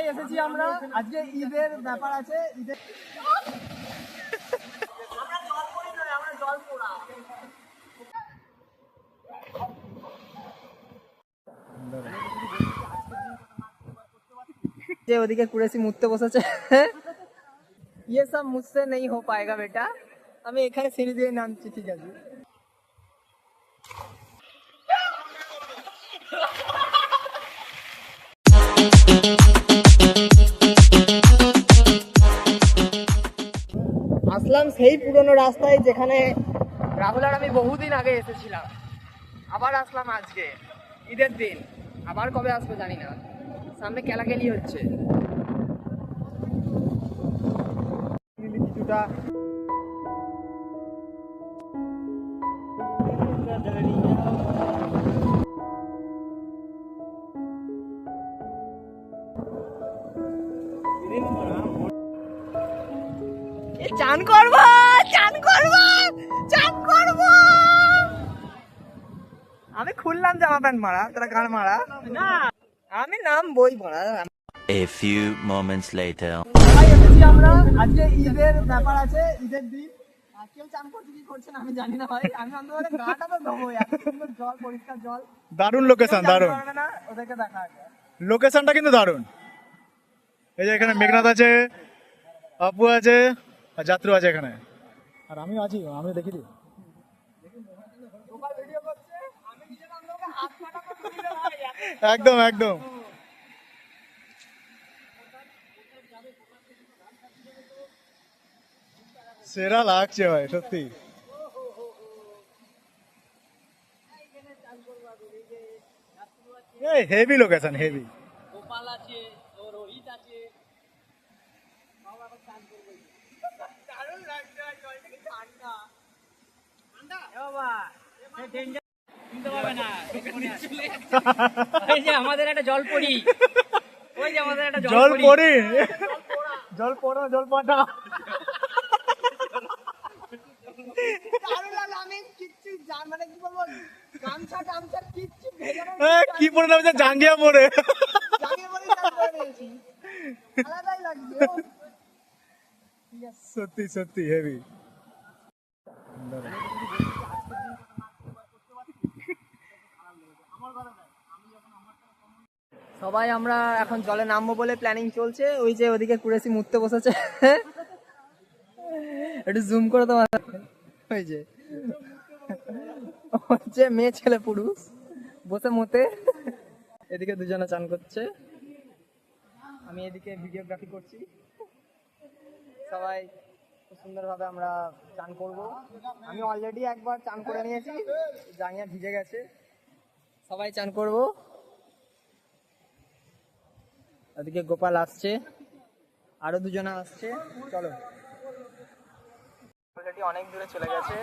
সবাই এসেছি আমরা আজকে ঈদের ব্যাপার আছে ঈদের আমরা জল পড়ি নয় আমরা জল পোড়া যে ওদিকে কুরেসি মুততে বসেছে ये सब मुझसे नहीं हो पाएगा बेटा আমি এখানে সিঁড়ি দিয়ে নামছি ঠিক আছে আসলাম সেই পুরনো রাস্তায় যেখানে রাহুল আর আমি বহুদিন আগে এসেছিলাম। আবার আসলাম আজকে। ঈদের দিন। আবার কবে আসব জানি না। সামনে কেলাকেলি হচ্ছে। চান করব চান করব চান করব। আমি খুললাম জামা প্যান্ট মারা তোরা গান মারা। না। আমি নাম বই পড়া। A few moments later. আমরা। আজকে ঈদের ব্যাপার আছে ঈদের দিন। আর কেউ চান করছে কি করছে না আমি জানি না ভাই। আমি অন্তত গাটা তো দেবো এত সুন্দর জল পরিষ্কার জল। দারুণ লোকেশন দারুণ। ওদেরকে দেখা লোকেশনটা কিন্তু দারুণ। এই যে এখানে মেঘনাথ আছে আপু আছে। যাত্রু আছে এখানে। আর আমি আছি আমি দেখি একদম একদম। সেরা লাগছে ভাই, সত্যি। হেভি লোকেশন হেভি গোপাল আছে ও রোহিত আছে দারুণ লাগছে আর জলটা কি ঠান্ডা ঠান্ডা বাবা শুনতে পাবে না ওই যে জল পড়ি ওই যে আমাদের একটা জল পড়ি জল পড়ো জল পাটা কি পড়ে নামছে? জাঙ্গিয়া ও। সত্যি সত্যি হেভি সবাই আমরা এখন জলে নামবো বলে প্ল্যানিং চলছে। ওই যে ওদিকে কুরেসি মুততে বসেছে। একটু জুম করে তোমার ওই যে। হচ্ছে মেয়ে, ছেলে, পুরুষ। বসে মতে। এদিকে দুজনে চান করছে। আমি এদিকে ভিডিওগ্রাফি করছি। সবাই সুন্দরভাবে আমরা চান করব। আমি অলরেডি একবার চান করে নিয়েছি। জাঙ্গিয়া ভিজে গেছে। সবাই চান করব। ওদিকে গোপাল আসছে। আরও দুজনে আসছে। চলো। অলরেডি অনেক দূরে চলে গেছে।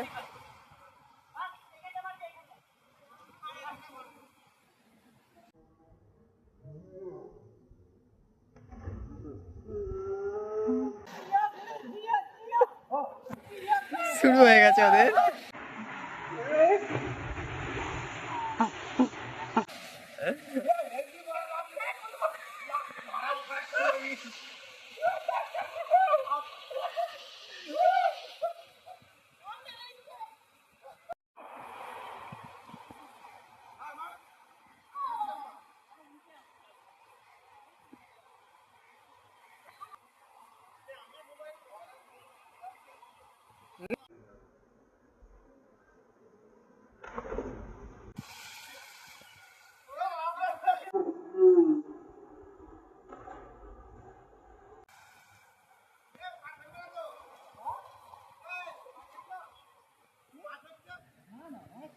শুরু হয়ে গেছে ওদের। No.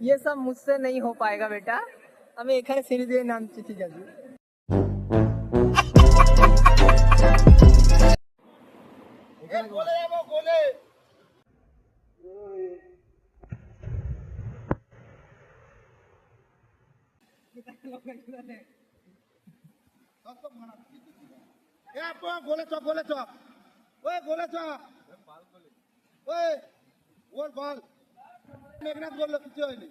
ये सब मुझसे नहीं हो पाएगा बेटा আমি এখানে ছেড়ে দিয়ে নামছি ঠিক আছে গোলে চক গোলে চক ওই গোলে চক ওই ওর বল মেঘনাথ বলল কিছু হয়নি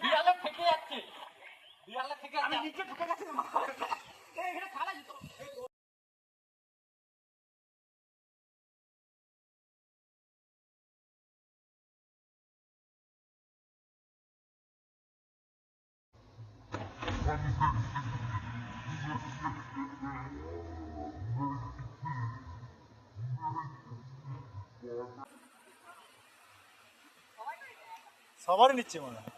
বিড়ালে থেকে যাচ্ছে বিড়ালে থেকে আমি নিচে ঢুকে গেছে এখানে খালা যেত Yeah. সবারই নিচ্ছে মনে হয়।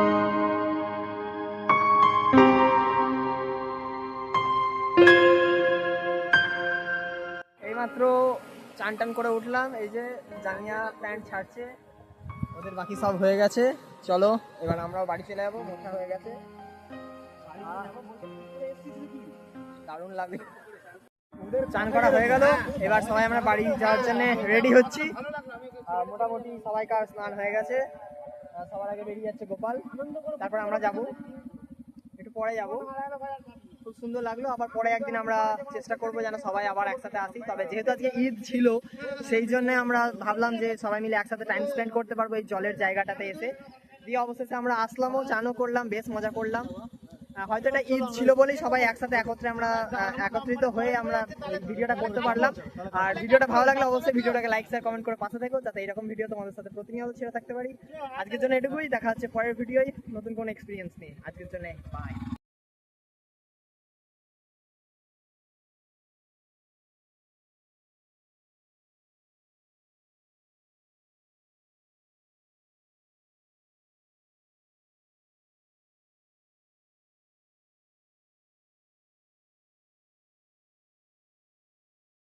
চান টান করে উঠলাম, এই যে জানিয়া প্যান্ট ছাড়ছে। ওদের বাকি সব হয়ে গেছে। চলো, এবার আমরাও বাড়ি চলে যাব, মোটা হয়ে গেছে। দারুণ লাগবে চান করা হয়ে গেল। এবার সবাই আমরা বাড়ি যাওয়ার জন্য রেডি হচ্ছি। মোটামুটি সবাইকার স্নান হয়ে গেছে। সবার আগে বেরিয়ে যাচ্ছে গোপাল। তারপর আমরা যাব। একটু পরে যাব। খুব সুন্দর লাগল। আবার পরে একদিন আমরা চেষ্টা করব যেন সবাই আবার একসাথে আসি। তবে যেহেতু আজকে ঈদ ছিল, সেই জন্য আমরা ভাবলাম যে সবাই মিলে একসাথে টাইম স্পেন্ড করতে পারব এই জলের জায়গাটাতে এসে। দিয়ে অবশেষে আমরা আসলামও, চানও করলাম, বেশ মজা করলাম। হয়তো এটা ঈদ ছিল বলেই সবাই একসাথে একত্রে আমরা একত্রিত হয়ে আমরা ভিডিওটা করতে পারলাম। আর ভিডিওটা ভালো লাগলে অবশ্যই ভিডিওটাকে লাইক শেয়ার কমেন্ট করে পাশে থেকো, যাতে এরকম ভিডিও তোমাদের সাথে প্রতিনিয়ত ছেড়ে থাকতে পারি। আজকের জন্য এটুকুই, দেখা হচ্ছে পরের ভিডিওই নতুন কোনো এক্সপিরিয়েন্স নিয়ে। আজকের জন্য বাই